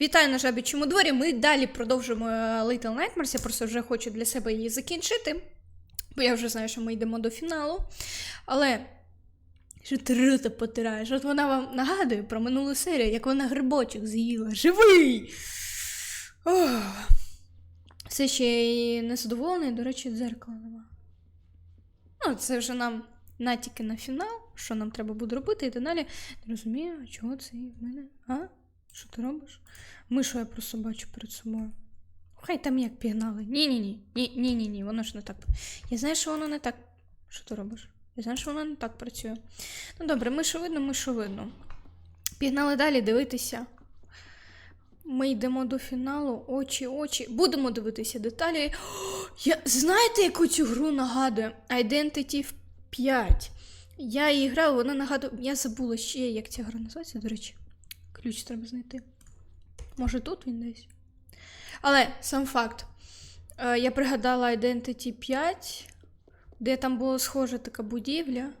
Вітаю на жабічому дворі. Ми далі продовжуємо е, Little Nightmares. Я просто вже хочу для себе її закінчити. Бо я вже знаю, що ми йдемо до фіналу. Але що ти рота потираєш? От вона вам нагадує про минулу серію, як вона грибочок з'їла. Живий! Ох. Все ще і незадоволений, до речі, дзеркала нема. Ну, це вже нам натяки на фінал, що нам треба буде робити, і далі не розумію, чого це в мене? А? Що ти робиш? Мишу я просто бачу перед собою. Хай там як пігнали. Ні-ні-ні. Ні-ні-ні, воно ж не так. Я знаю, що воно не так. Що ти робиш? Я знаю, що воно не так працює. Ну добре, мишу видно, мишу видно. Пігнали далі дивитися. Ми йдемо до фіналу, очі, очі. Будемо дивитися деталі. О, я, знаєте, яку цю гру нагадує? Identity 5. Я її грала, вона нагадує. Я забула ще, як ця гра називається, до речі. Ключ треба знайти. Може, тут він десь. Але сам факт. Е, я пригадала Identity 5, де там була схожа така будівля.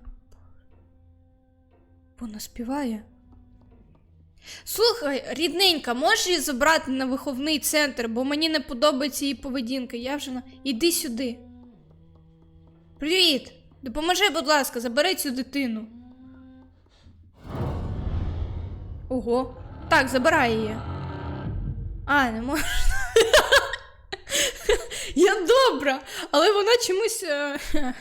Вона співає. Слухай, рідненька, можеш її забрати на виховний центр, бо мені не подобається її поведінка. Я вже на. Іди сюди. Привіт! Допоможи, будь ласка, забери цю дитину. Ого. Так, забирай її. А, не можна. Я добра, але вона чомусь. е,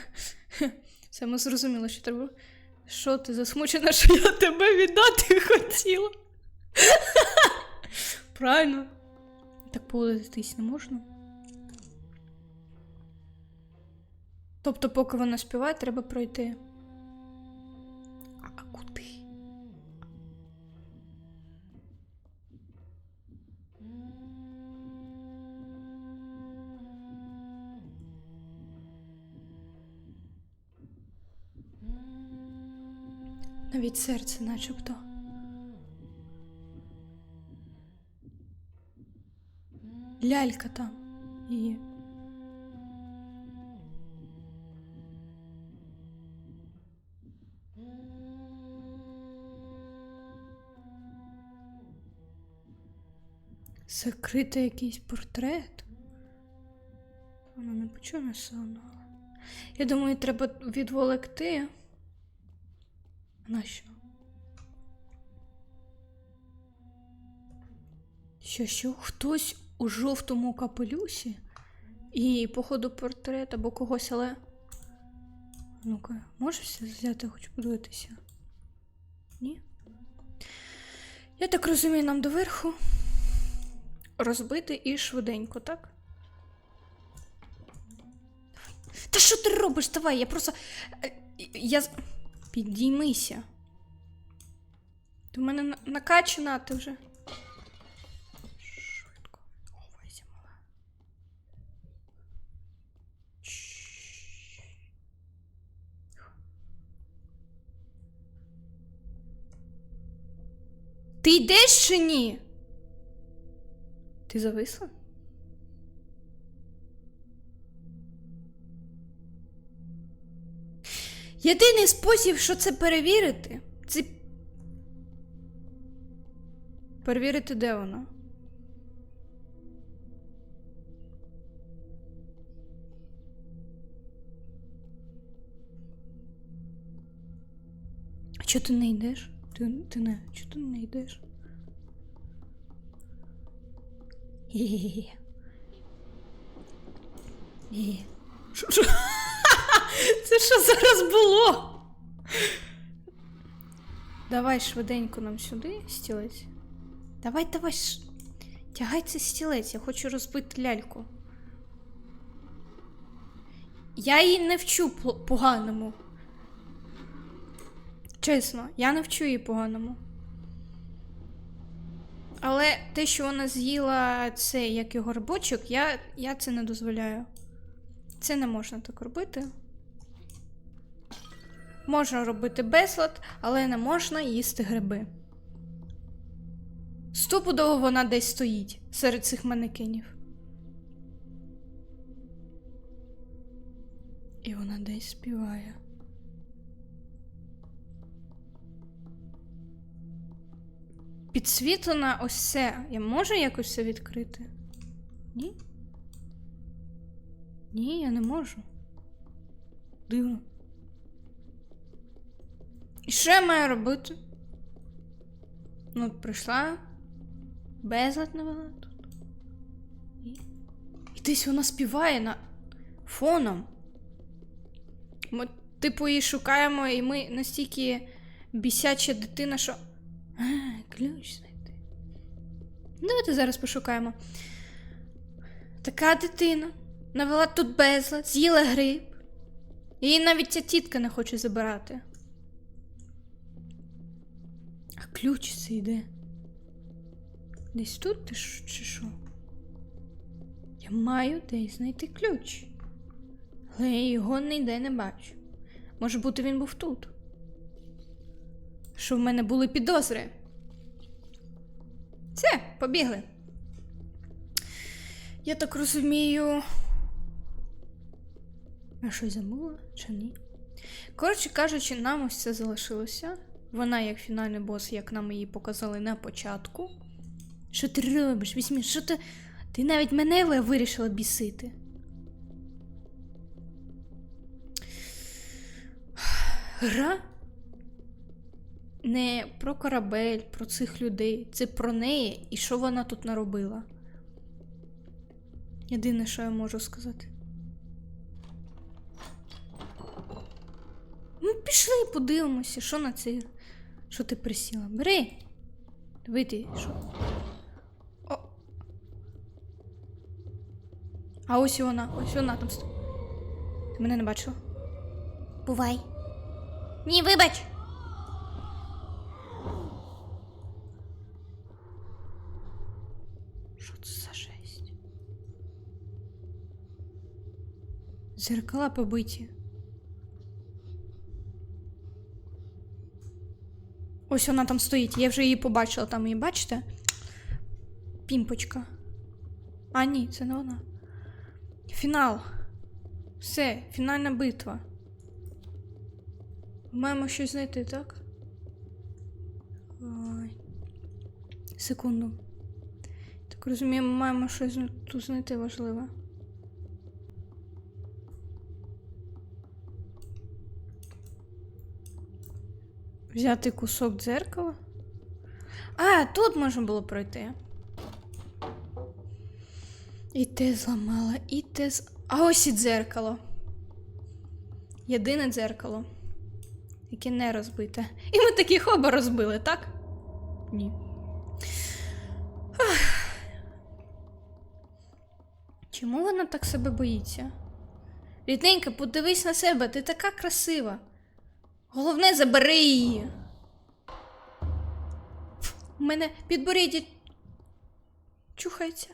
Це ми зрозуміли, що треба. Що ти засмучена, що я тебе віддати хотіла? Правильно. Так поводитись не можна. Тобто, поки вона співає, треба пройти. Навіть серце начебто. Лялька там її. Закритий якийсь портрет. Вона не почує сауна. Я думаю, треба відволікти. На що? Що, хтось у жовтому капелюсі? І, походу, портрет або когось, але. Ну-ка, можеш взяти, хочу подивитися? Ні? Я так розумію, нам доверху розбити і швиденько, так? Та що ти робиш? Давай, я просто. е, Я. Підіймися. Ти в мене на- накачана, а ти вже. Швидко. Ховайся, мала. Ти йдеш чи ні? Ти зависла? Єдиний спосіб, що це перевірити, це. Перевірити, де вона. А чого ти не йдеш? Ти, ти не. Чого ти не йдеш? Що- що? Це що зараз було? Давай швиденько нам сюди стілець. Давай, давай. ш- Тягай цей стілець, я хочу розбити ляльку. Я її не вчу поганому. Чесно, я не вчу її поганому. Але те, що вона з'їла цей як його робочок, я, я це не дозволяю. Це не можна так робити. Можна робити безлад, але не можна їсти гриби. Стопудово вона десь стоїть серед цих манекенів. І вона десь співає. підсвітлена ось це. Я можу якось це відкрити? Ні? Ні, я не можу. Дивно. І що я маю робити? Ну, прийшла. Безлад навела тут. І... І десь вона співає на фоном. Ми, типу, її шукаємо, і ми настільки бісяча дитина, що. А, ключ знайти. Давайте зараз пошукаємо. Така дитина навела тут безлад, з'їла гриб. Її навіть ця тітка не хоче забирати. А ключ це йде. Десь тут ти чи що? Я маю десь знайти ключ. Але я його ніде не бачу. Може бути, він був тут. Що в мене були підозри. Все, побігли. Я так розумію. Я щось забула чи ні? Коротше кажучи, нам ось це залишилося. Вона як фінальний бос, як нам її показали на початку. Що ти робиш? Візьми, що ти. Ти навіть мене ви- вирішила бісити. Гра не про корабель, про цих людей. Це про неї і що вона тут наробила. Єдине, що я можу сказати. Ну, пішли, подивимося, що на це. Що ти присіла? Бери. Вийди, що. О. А ось і вона, ось вона там стоїть. Ти мене не бачила? Бувай. Ні, вибач. Що це за жесть? Зеркала побиті. Ось вона там стоїть, я вже її побачила, там її бачите? Пімпочка. А, ні, це не вона. Фінал. Все, фінальна битва. Маємо щось знайти, так? Ой. Секунду. Так розумію, ми маємо щось тут знайти важливе. Взяти кусок дзеркала. А, тут можна було пройти. І те зламала, і те з. А ось і дзеркало. Єдине дзеркало, яке не розбите. І ми такі хоба розбили, так? Ні. Ах. Чому вона так себе боїться? Рідненька, подивись на себе, ти така красива. Головне, забери її. У мене підборіддя чухається.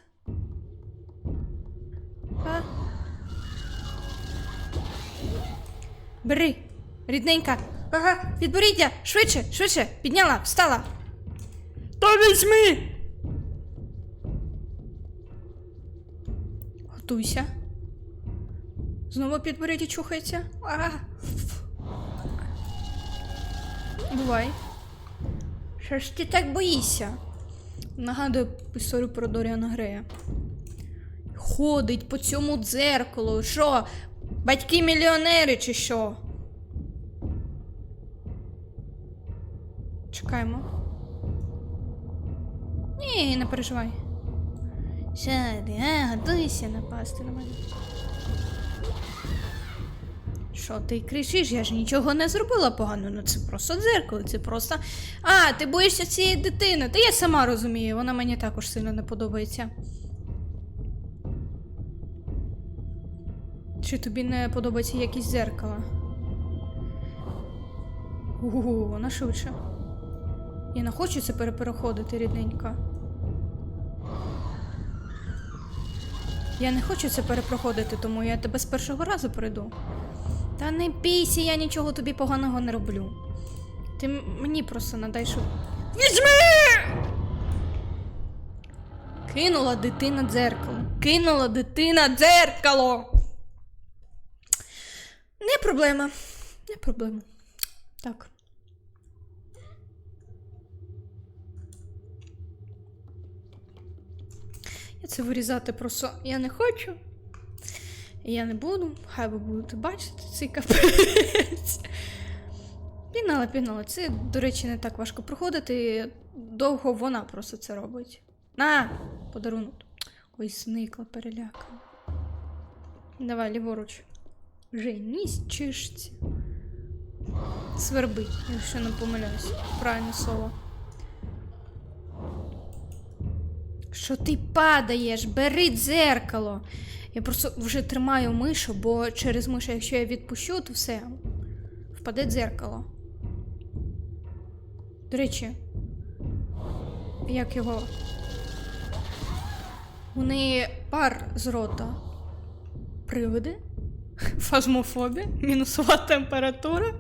А? Бери, рідненька. Ага, підборіддя, швидше, швидше, підняла, встала. Та візьми. Готуйся. Знову підборіддя чухається. Ага. Бувай. Що ж ти так боїшся? Нагадую історію про Доріана Грея. Ходить по цьому дзеркалу. Що? Батьки мільйонери чи що? Чекаємо. Ні, не переживай. Сяди, а, готуйся напасти на мене. Що ти кричиш? Я ж нічого не зробила погано. Ну це просто дзеркало, це просто. А, ти боїшся цієї дитини. Та я сама розумію, вона мені також сильно не подобається. Чи тобі не подобається якісь дзеркала? Угу, вона швидше. Я не хочу це перепереходити, рідненька. Я не хочу це перепроходити, тому я тебе з першого разу пройду. Та не бійся, я нічого тобі поганого не роблю. Ти мені просто надай, що. Візьми! Кинула дитина дзеркало. Кинула дитина дзеркало. Не проблема. Не проблема. Так. Я це вирізати просто я не хочу. Я не буду. Хай ви будете бачити цей капець. Пігнали, пігнали. Це, до речі, не так важко проходити. Довго вона просто це робить. На! Подарунок. Ой, зникла, перелякана. Давай, ліворуч. Женісь чишці. Свербить, якщо не помиляюсь. Правильне слово. Що ти падаєш? Бери дзеркало. Я просто вже тримаю мишу, бо через мишу, якщо я відпущу, то все. Впаде дзеркало. До речі, як його. У неї пар з рота. Привиди. Фазмофобія, мінусова температура.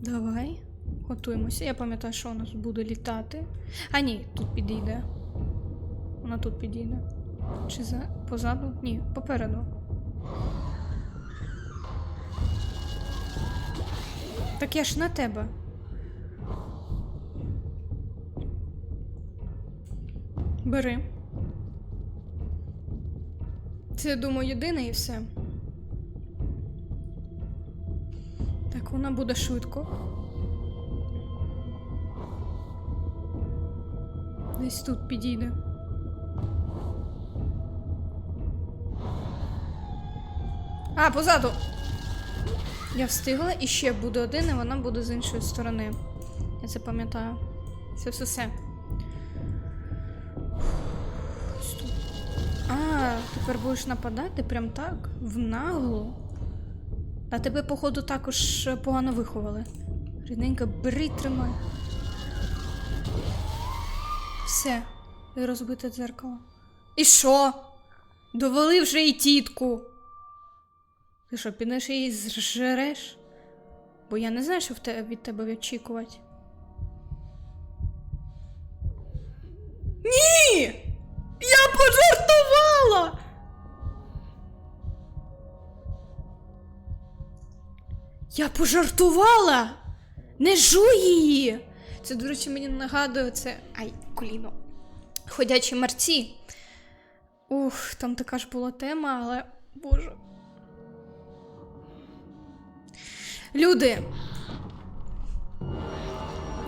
Давай, готуємося. Я пам'ятаю, що у нас буде літати. А ні, тут підійде. Вона тут підійде. Чи за позаду? Ні, попереду. Так я ж на тебе. Бери. Це, думаю, єдине і все. Так, вона буде швидко. Десь тут підійде. А, позаду. Я встигла і ще буде один, і вона буде з іншої сторони. Я це пам'ятаю. Це все все. А, тепер будеш нападати прям так? В наглу. А тебе, походу, також погано виховали. Рідненько, бери, тримай. Все, розбите дзеркало. І що? Довели вже і тітку. Ти що, підеш її зжереш? Бо я не знаю, що в те, від тебе очікувати. Ні! Я пожартувала! Я пожартувала! Не жуй її! Це, до речі, мені нагадує це. Ай, коліно. Ходячі мерці. Ух, там така ж була тема, але. Боже. Люди.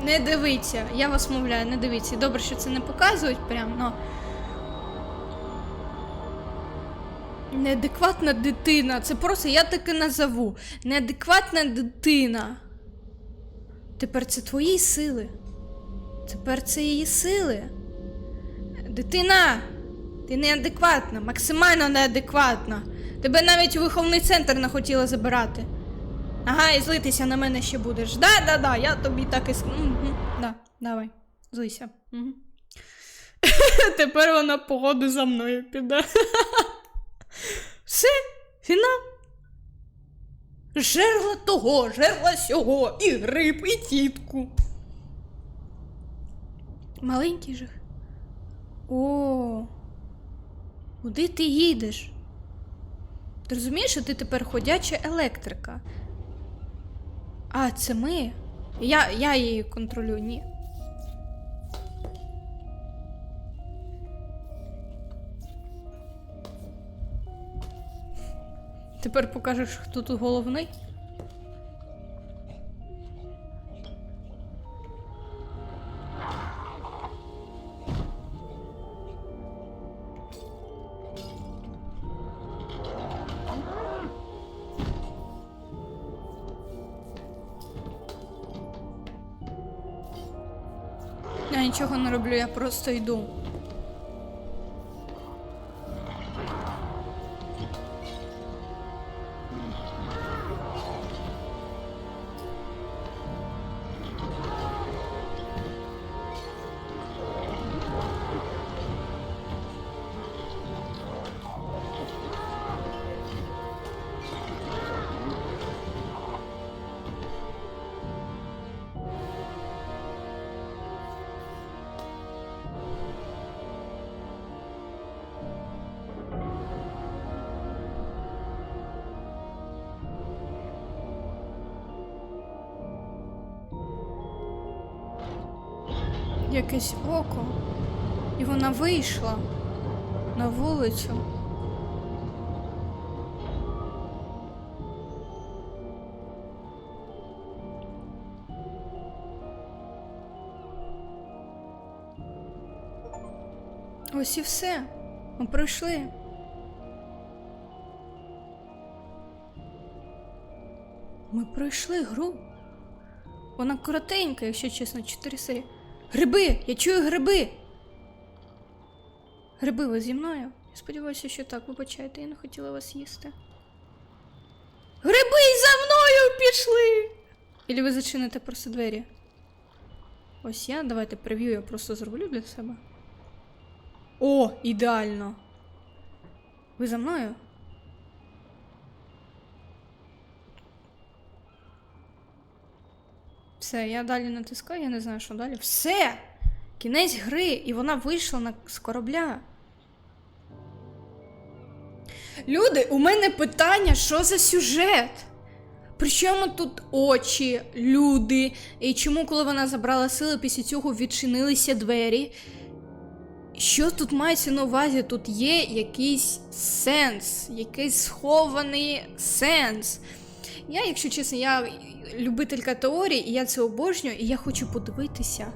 Не дивіться, я вас мовляю, не дивіться. Добре, що це не показують прям, но. Неадекватна дитина. Це просто я таки назову. Неадекватна дитина. Тепер це твої сили. Тепер це її сили. Дитина! Ти неадекватна, максимально неадекватна. Тебе навіть у виховний центр не хотіла забирати. Ага, і злитися на мене ще будеш. Да, да, да, я тобі так і. Угу. Да, давай, злися. Угу. Тепер вона погоду за мною піде. Все, фінал. Жерла того, жерла сього, і гриб, і тітку. Маленький жих. О, куди ти їдеш? Ти розумієш, що ти тепер ходяча електрика? А, це ми? Я, я її контролюю, ні. Тепер покажеш, хто тут головний? Просто йду. Якесь око. І вона вийшла на вулицю. Ось і все. Ми пройшли. Ми пройшли гру. Вона коротенька, якщо чесно, 4 серії. Гриби! Я чую гриби! Гриби, ви зі мною? Я сподіваюся, що так, вибачайте, я не хотіла вас їсти. Гриби за мною пішли! Ілі ви зачините просто двері? Ось я, давайте прев'ю я просто зроблю для себе. О, ідеально. Ви за мною? Все, я далі натискаю, я не знаю, що далі. Все! Кінець гри, і вона вийшла на... з корабля. Люди, у мене питання, що за сюжет? Причому тут очі, люди, і чому, коли вона забрала сили, після цього відчинилися двері? Що тут мається на увазі? Тут є якийсь сенс, якийсь схований сенс. Я, якщо чесно, я любителька теорії, і я це обожнюю, і я хочу подивитися,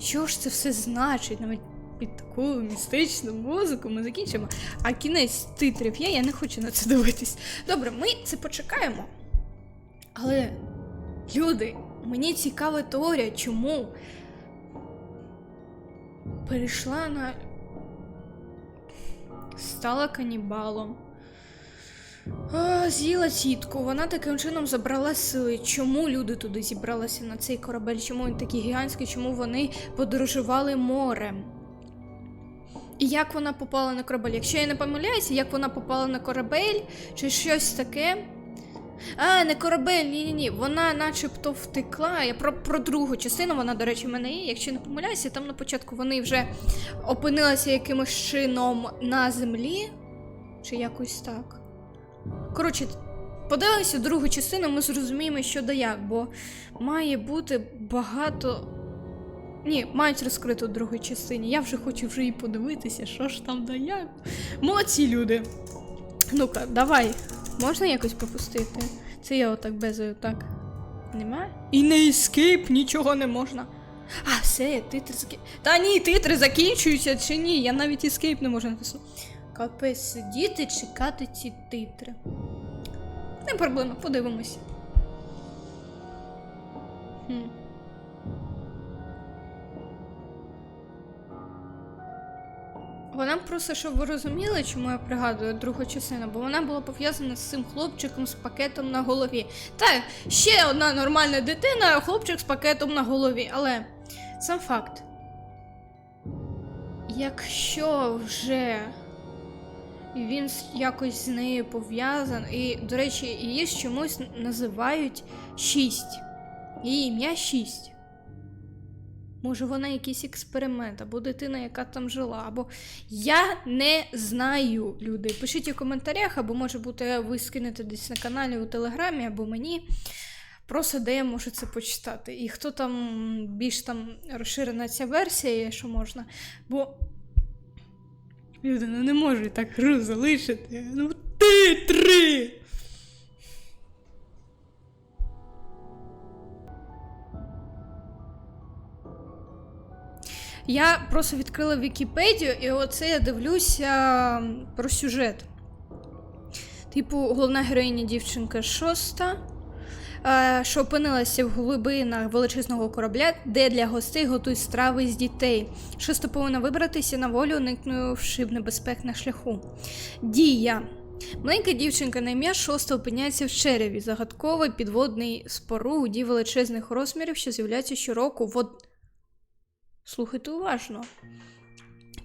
що ж це все значить. Навіть під таку містичну музику ми закінчимо. А кінець титрів є, я не хочу на це дивитись. Добре, ми це почекаємо. Але, люди, мені цікава теорія, чому перейшла на. стала канібалом. З'їла тітку, вона таким чином забрала сили. Чому люди туди зібралися на цей корабель? Чому він такий гігантський? Чому вони подорожували морем? І як вона попала на корабель? Якщо я не помиляюся, як вона попала на корабель, чи щось таке. А, не корабель, ні-ні ні. Вона начебто втекла. Я про, про другу частину, вона, до речі, в мене є. Якщо не помиляюся, там на початку вони вже опинилися якимось чином на землі. Чи якось так. Коротше, подивимося другу частину, ми зрозуміємо, що да як, бо має бути багато. Ні, мають розкрити у другій частині. Я вже хочу вже і подивитися, що ж там да як. Молодці люди. Ну-ка, давай. Можна якось пропустити? Це я отак безою, так. Нема? І не ескейп, нічого не можна. А, все, титри закін... Та ні, титри закінчуються чи ні? Я навіть ескейп не можу натиснути. Капець сидіти, чекати ці титри. Не проблема, подивимося. Хм. Вона просто, щоб ви розуміли, чому я пригадую другу частину, бо вона була пов'язана з цим хлопчиком з пакетом на голові. Так, ще одна нормальна дитина, а хлопчик з пакетом на голові. Але сам факт. Якщо вже він якось з нею пов'язаний, і, до речі, її чомусь називають шість. Її ім'я шість. Може, вона якийсь експеримент, або дитина, яка там жила, або я не знаю, люди. Пишіть у коментарях, або може бути, ви скинете десь на каналі у Телеграмі, або мені. Просто де я можу це почитати. І хто там більш там розширена ця версія, що можна. Бо люди ну не можуть так гру залишити. Ну, ти три! Я просто відкрила Вікіпедію, і оце я дивлюся про сюжет. Типу, головна героїня дівчинка шоста, що опинилася в глибинах величезного корабля, де для гостей готують страви з дітей. Шоста повинна вибратися на волю, уникнувши небезпек на шляху. Дія. Маленька дівчинка на ім'я шоста опиняється в череві, загадковий підводний споруді величезних розмірів, що з'являється щороку в. Слухайте уважно.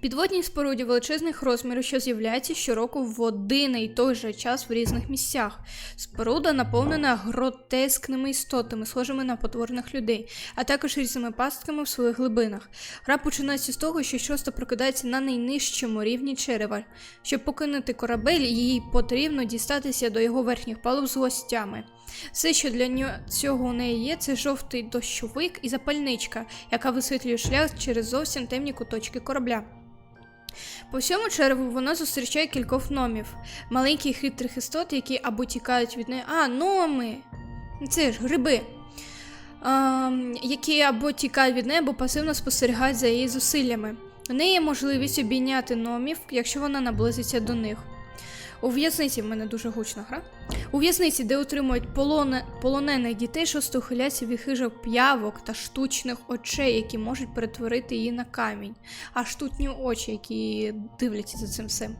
Підводній споруді величезних розмірів, що з'являється щороку в один і той же час в різних місцях. Споруда наповнена гротескними істотами, схожими на потворних людей, а також різними пастками в своїх глибинах. Гра починається з того, що шоста прокидається на найнижчому рівні черева. Щоб покинути корабель, їй потрібно дістатися до його верхніх палуб з гостями. Все, що для цього у неї є, це жовтий дощовик і запальничка, яка висвітлює шлях через зовсім темні куточки корабля. По всьому черву вона зустрічає кількох номів, маленьких хитрих істот, які або тікають від неї. А, номи! Це ж гриби. А, які або тікають від неї, або пасивно спостерігають за її зусиллями. У неї є можливість обійняти номів, якщо вона наблизиться до них. У в'язниці в мене дуже гучна гра. У в'язниці, де утримують полоне, полонених дітей, шосто ухиляться від хижок п'явок та штучних очей, які можуть перетворити її на камінь, а штутні очі, які дивляться за цим всім.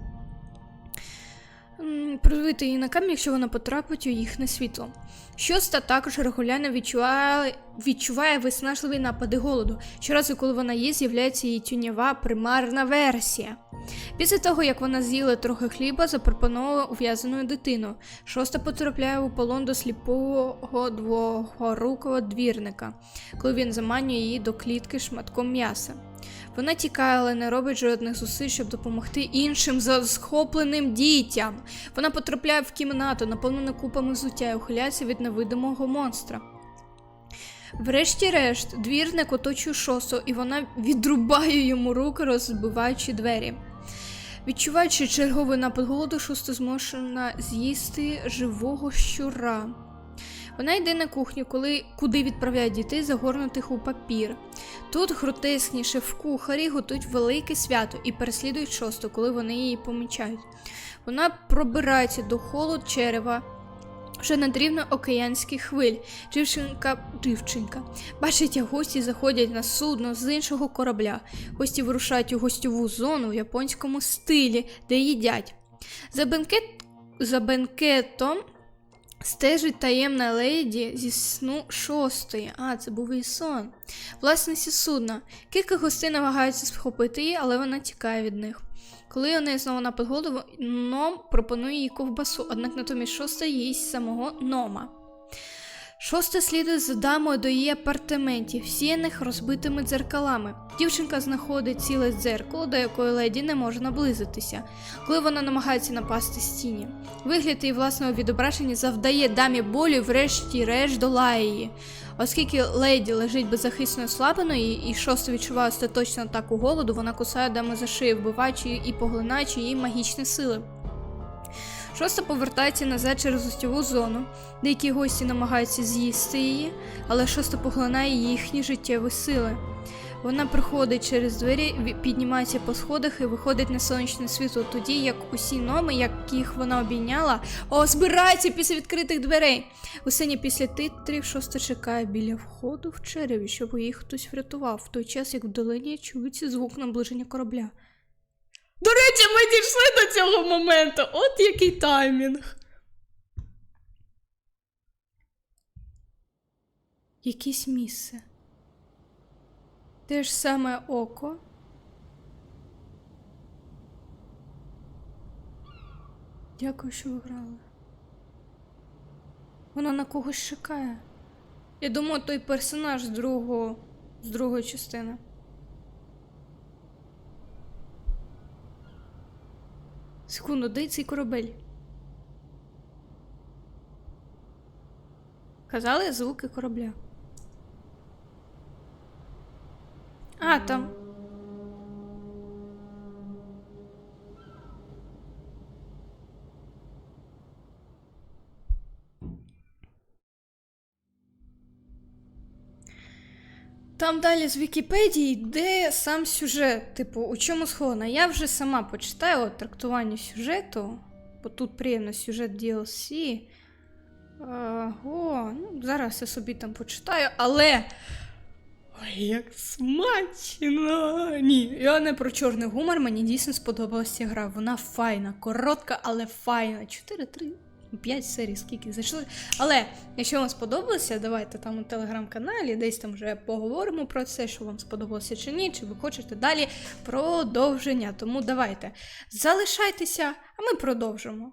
М, Придивити її на камінь, якщо вона потрапить у їхнє світло. Шоста також регулярно відчуває, відчуває виснажливі напади голоду. Щоразу, коли вона є, з'являється її тюнєва примарна версія. Після того, як вона з'їла трохи хліба, запропонувала ув'язану дитину. Шоста потрапляє у полон до сліпого двогорукого двірника, коли він заманює її до клітки шматком м'яса. Вона тікає, але не робить жодних зусиль, щоб допомогти іншим захопленим дітям. Вона потрапляє в кімнату, наповнену купами взуття і ухиляється від невидимого монстра. Врешті-решт, двірник оточує шосу, і вона відрубає йому руки, розбиваючи двері. Відчуваючи черговий напад голоду, шоста змушена з'їсти живого щура. Вона йде на кухню, коли, куди відправляють дітей, загорнутих у папір. Тут гротескні шеф-кухарі готують велике свято і переслідують шосту, коли вони її помічають. Вона пробирається до холод черева вже над рівно океанських хвиль. Дівчинка, дівчинка. Бачить, як гості заходять на судно з іншого корабля. Гості вирушають у гостьову зону в японському стилі, де їдять. За, бенкет... За бенкетом стежить таємна леді зі сну шостої. А, це був її сон. Власниці судна. Кілька гостей намагаються схопити її, але вона тікає від них. Коли у знову напад голову, ном пропонує їй ковбасу, однак натомість шоста їсть самого нома. Шоста слідує за дамою до її апартаментів, всіяних розбитими дзеркалами. Дівчинка знаходить ціле дзеркало, до якої леді не може наблизитися, коли вона намагається напасти стіні. Вигляд її власного відображення завдає дамі болю врешті-решт долає її. Оскільки леді лежить беззахисною слабиною і шоста відчуває остаточну атаку голоду, вона кусає даму за шию, вбиваючи і поглинаючи її магічні сили. Шоста повертається назад через гостьову зону. Деякі гості намагаються з'їсти її, але шоста поглинає їхні життєві сили. Вона проходить через двері, піднімається по сходах і виходить на сонячне світло, тоді як усі номи, яких вона обійняла, о, збирається після відкритих дверей. У сцені після титрів шоста чекає біля входу в череві, щоб її хтось врятував, в той час як в долині чується звук наближення корабля. До речі, ми дійшли до цього моменту. От який таймінг. Якесь місце. Те ж саме око. Дякую, що ви грали. Вона на когось чекає. Я думаю, той персонаж з другого, з другої частини. Секунду, де цей корабель? Казали звуки корабля. А, там. Там далі з Вікіпедії йде сам сюжет. Типу, у чому схована. Я вже сама почитаю трактування сюжету, бо тут приємно сюжет DLC. А, о, ну, зараз я собі там почитаю, але. Ой, як смачно! Ні, я не про чорний гумор, мені дійсно сподобалася гра. Вона файна, коротка, але файна. 4, 3, 5 серій, скільки зайшло. Але якщо вам сподобалося, давайте там у телеграм-каналі, десь там вже поговоримо про це, що вам сподобалося чи ні, чи ви хочете далі продовження. Тому давайте залишайтеся, а ми продовжимо.